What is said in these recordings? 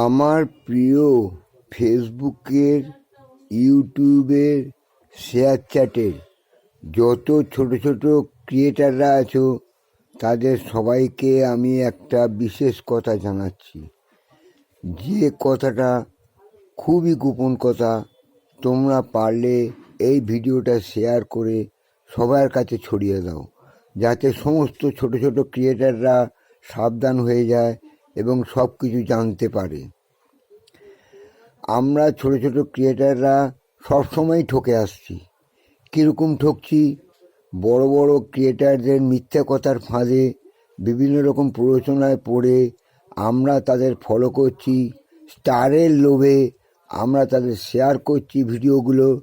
আমার প্রিয় ফেসবুকের, ইউটিউবের শেয়ার চ্যাটের যত ছোট ছোট ক্রিয়েটাররা আছো, তাদের সবাইকে আমি একটা বিশেষ কথা জানাচ্ছি। যে কথাটা খুবই গোপন কথা, তোমরা পারলে এই ভিডিওটা শেয়ার করে সবার কাছে ছড়িয়ে দাও, যাতে সমস্ত ছোট ছোট ক্রিয়েটাররা সাবধান হয়ে যায় এবং সব কিছু জানতে পারে। আমরা ছোট ছোট ক্রিয়েটাররা সবসময় ঠকে আসছি। কীরকম ঠকছি? বড় বড় ক্রিয়েটারদের মিথ্যা কথার ফাঁদে বিভিন্ন রকম প্ররোচনায় পড়ে আমরা তাদের ফলো করছি, স্টারের লোভে আমরা তাদের শেয়ার করছি ভিডিওগুলো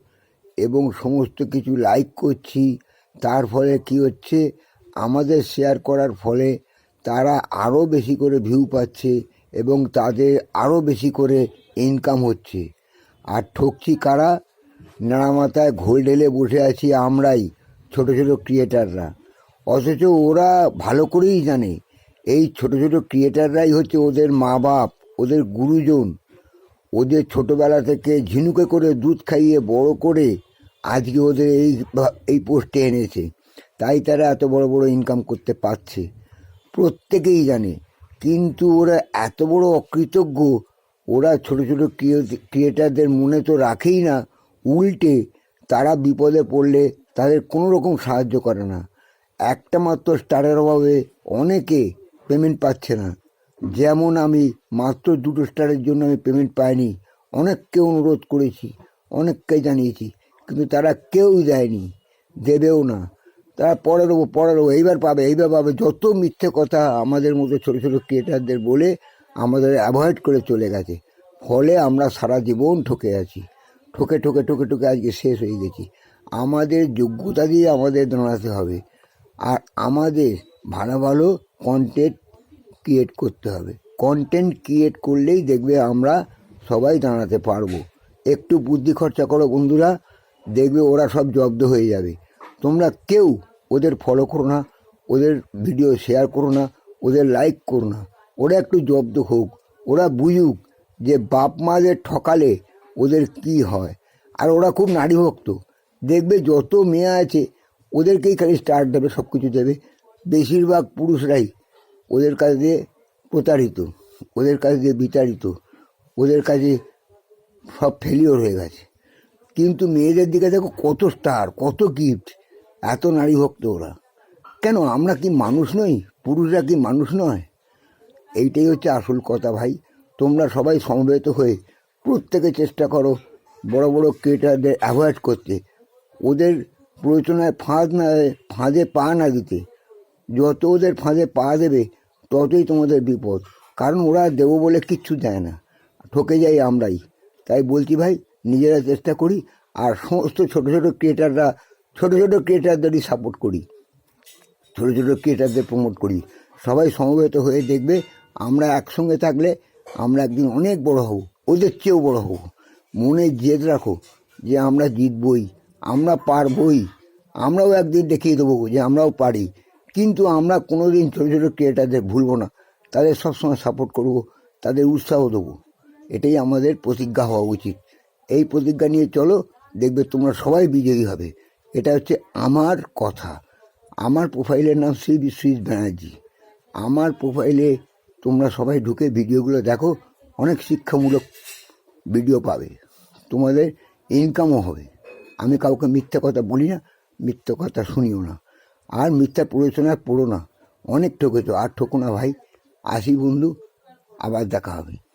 এবং সমস্ত কিছু লাইক করছি। তার ফলে কি হচ্ছে? আমাদের শেয়ার করার ফলে তারা আরও বেশি করে ভিউ পাচ্ছে এবং তাদের আরও বেশি করে ইনকাম হচ্ছে। আর ঠকছি কারা? নাড়া মাথায় ঘোল ঢেলে বসে আছি আমরাই, ছোট ছোট ক্রিয়েটাররা অথচ ওরা ভালো করেই জানে, এই ছোট ছোট ক্রিয়েটাররাই হচ্ছে ওদের মা বাপ, ওদের গুরুজন। ওদের ছোটবেলা থেকে ঝিনুকে করে দুধ খাইয়ে বড় করে আজকে ওদের এই এই পোস্টে এনেছে। তাই তারা এত বড় বড় ইনকাম করতে পারছে। প্রত্যেকেই জানে। কিন্তু ওরা এত বড় অকৃতজ্ঞ, ওরা ছোট ছোট ক্রিয়েটারদের মনে তো রাখেই না, উল্টে তারা বিপদে পড়লে তাদের কোনো রকম সাহায্য করে না। একটা মাত্র স্টারের অভাবে অনেকে পেমেন্ট পাচ্ছে না। যেমন আমি মাত্র দুটো স্টারের জন্য আমি পেমেন্ট পাইনি, অনেককে অনুরোধ করেছি, অনেককে জানিয়েছি, কিন্তু তারা কেউ দেয়নি, দেবেও না। তারা পরে দেবো পরে দেবো এইবার পাবে এইবার পাবে। যত মিথ্যে কথা আমাদের মতো ছোটো ছোটো ক্রিয়েটারদের বলে আমাদের অ্যাভয়েড করে চলে গেছে। ফলে আমরা সারা জীবন ঠকে আছি। ঠকে ঠকে ঠকে ঠকে আজকে শেষ হয়ে গেছি। আমাদের যোগ্যতা দিয়ে আমাদের দাঁড়াতে হবে। আর আমাদের ভালো ভালো কন্টেন্ট ক্রিয়েট করতে হবে। কন্টেন্ট ক্রিয়েট করলেই দেখবে আমরা সবাই দাঁড়াতে পারব। একটু বুদ্ধি খরচা করো বন্ধুরা, দেখবে ওরা সব জব্দ হয়ে যাবে। তোমরা কেউ ওদের ফলো করো না, ওদের ভিডিও শেয়ার করো না, ওদের লাইক করো না। ওরা একটু জব্দ হোক, ওরা বুঝুক যে বাপ মাদের ঠকালে ওদের কি হয়। আর ওরা খুব নারীভক্ত দেখবে যত মেয়ে আছে, ওদেরকেই খালি স্টার দেবে সব কিছু দেবে। বেশিরভাগ পুরুষরাই ওদের কাছ দিয়ে প্রতারিত, ওদের কাছ দিয়ে বিতাড়িত, ওদের কাছে সব ফেলিওর হয়ে গেছে। কিন্তু মেয়েদের দিকে দেখো কত স্টার কত গিফট এত নারী ভক্ত ওরা। কেন? আমরা কি মানুষ নই? পুরুষরা কি মানুষ নয়? এইটাই হচ্ছে আসল কথা ভাই। তোমরা সবাই সমবেত হয়ে প্রত্যেকে চেষ্টা করো বড় বড় ক্রিয়েটারদের অ্যাভয়েড করতে। ওদের প্রয়োজনায় ফাঁদ না ফাঁদে পা না দিতে। যত ওদের ফাঁদে পা দেবে, ততই তোমাদের বিপদ। কারণ ওরা দেবো বলে কিচ্ছু দেয় না। ঠকে যাই আমরাই। তাই বলছি ভাই, নিজেরা চেষ্টা করি। আর সমস্ত ছোটো ছোটো ক্রিয়েটাররা ছোটো ছোটো ক্রিয়েটারদেরই সাপোর্ট করি। ছোটো ছোটো ক্রিয়েটারদের প্রমোট করি। সবাই সমবেত হয়ে দেখবে আমরা একসঙ্গে থাকলে আমরা একদিন অনেক বড় হব, ওদের চেয়েও বড় হব। মনে জেদ রাখো যে আমরা জিতবই, আমরা পারবই। আমরাও একদিন দেখিয়ে দেবো যে আমরাও পারি। কিন্তু আমরা কোনো দিন ছোটো ছোটো ক্রিয়েটারদের ভুলবো না। তাদের সবসময় সাপোর্ট করব, তাদের উৎসাহ দেবো। এটাই আমাদের প্রতিজ্ঞা হওয়া উচিত। এই প্রতিজ্ঞা নিয়ে চলো, দেখবে তোমরা সবাই বিজয়ী হবে। এটা হচ্ছে আমার কথা। আমার প্রোফাইলের নাম শ্রী বিশ্বজিৎ ব্যানার্জি। আমার প্রোফাইলে তোমরা সবাই ঢুকে ভিডিওগুলো দেখো, অনেক শিক্ষামূলক ভিডিও পাবে। তোমাদের ইনকামও হবে। আমি কাউকে মিথ্যা কথা বলি না, মিথ্যা কথা শুনিও না। আর মিথ্যা প্ররোচনায় পড়ো না। অনেক ঠকেছো। আর ঠকো না ভাই। আসি বন্ধু, আবার দেখা হবে।